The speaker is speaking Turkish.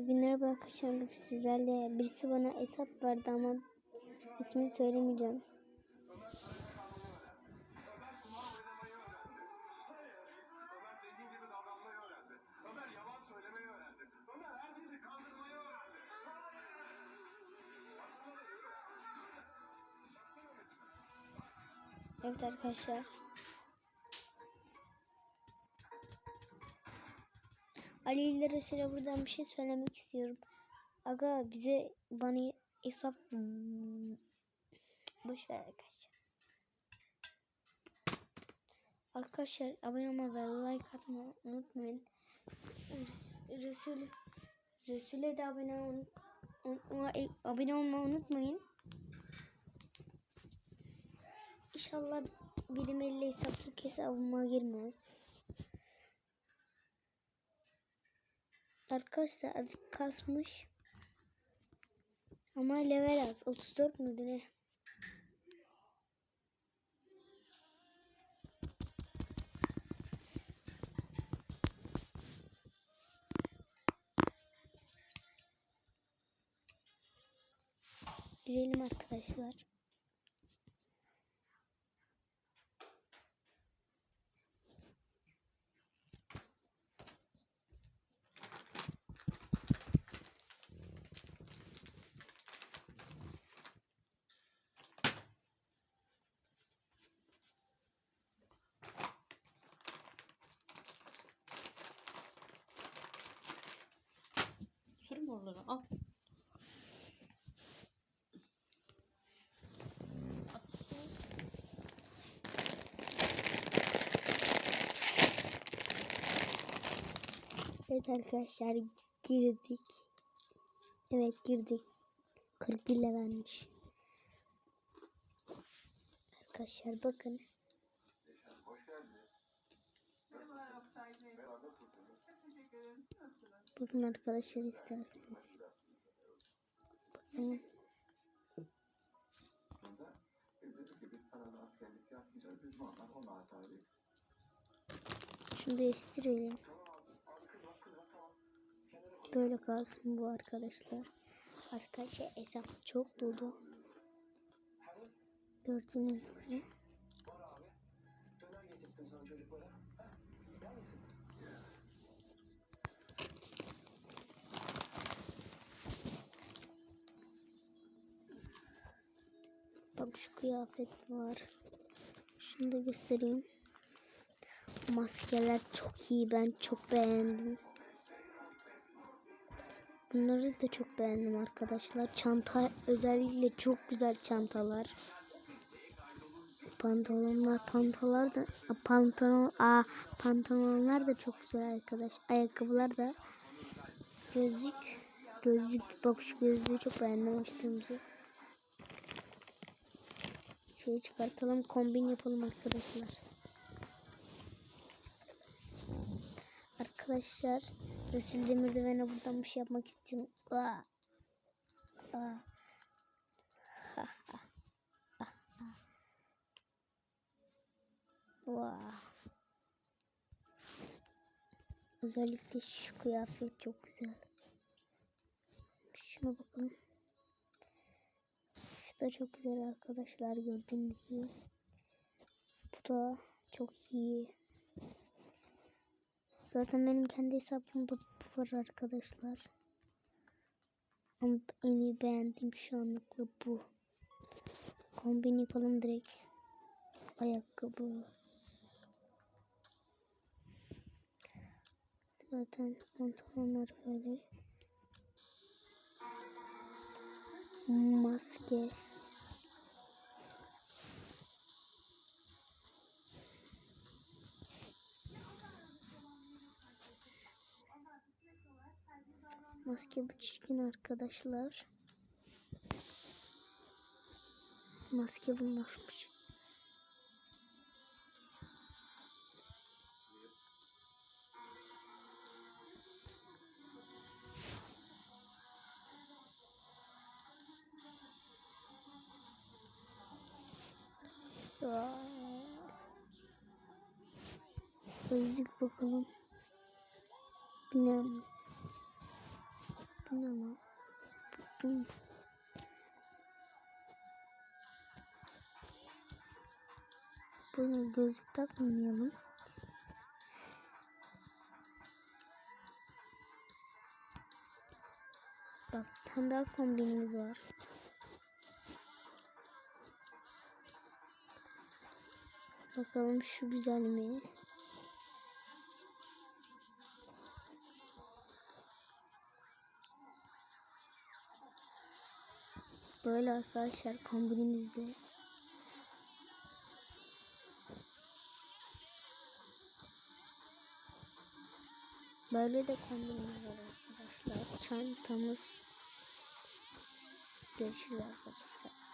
Bugünlere bakacağım sizlerle. Birisi bana hesap verdi ama ismini söylemeyeceğim. Evet arkadaşlar. Ali ile Resul'e buradan bir şey söylemek istiyorum. Aga bize bana hesap Hmm. boş ver arkadaşlar. Arkadaşlar abone olmayı ve like atmayı unutmayın. Res- Resul Resul'e de abone ol, abone olmayı unutmayın. İnşallah benim elle hesaplık hesabıma girmez. Arkadaşlar azıcık kasmış. Ama level az. 34 müydü ne? Gidelim arkadaşlar. Oraları al. Evet arkadaşlar girdik. Evet girdik. 41 levelmiş. Arkadaşlar bakın. Bakın arkadaşlar isterseniz. Bakın. Şunu değiştirelim. Böyle kalsın bu arkadaşlar. Arkadaşlar hesap çok dolu. Gördüğünüz gibi. Şu kıyafet var. Şunu da göstereyim. Maskeler çok iyi. Ben çok beğendim. Bunları da çok beğendim arkadaşlar. Çanta özellikle çok güzel çantalar. Pantolonlar, pantolonlar da pantolon, a pantolonlar da çok güzel arkadaş. Ayakkabılar da gözlük, gözlük bak şu gözlüğü çok beğendim açtığımızı. Şöyle çıkartalım, kombin yapalım arkadaşlar. Arkadaşlar Resul Demir'de buradan bir şey yapmak istiyorum. Aa. Aa. Ha, ha. Ah, ah. Vaa. Özellikle şu kıyafet çok güzel. Şuna bakın. Da çok güzel arkadaşlar gördüğünüz gibi. Bu da çok iyi. Zaten benim kendi hesabımda bu var arkadaşlar. Ama en iyi beğendiğim şu anlıkla bu. Kombin yapalım direkt. Ayakkabı. Zaten pantolonlar böyle. Maske. Maske bu çirkin arkadaşlar. Maske bunlarmış. Vay. Gözlük bakalım. Ne? Bu ne lan? Bu- Bunu gözlük takmayalım. Bak tane daha kombinimiz var. Bakalım şu güzel mi? Böyle arkadaşlar kombinimizde. Böyle de kombinimiz var arkadaşlar. Çantamız. Görüşürüz arkadaşlar.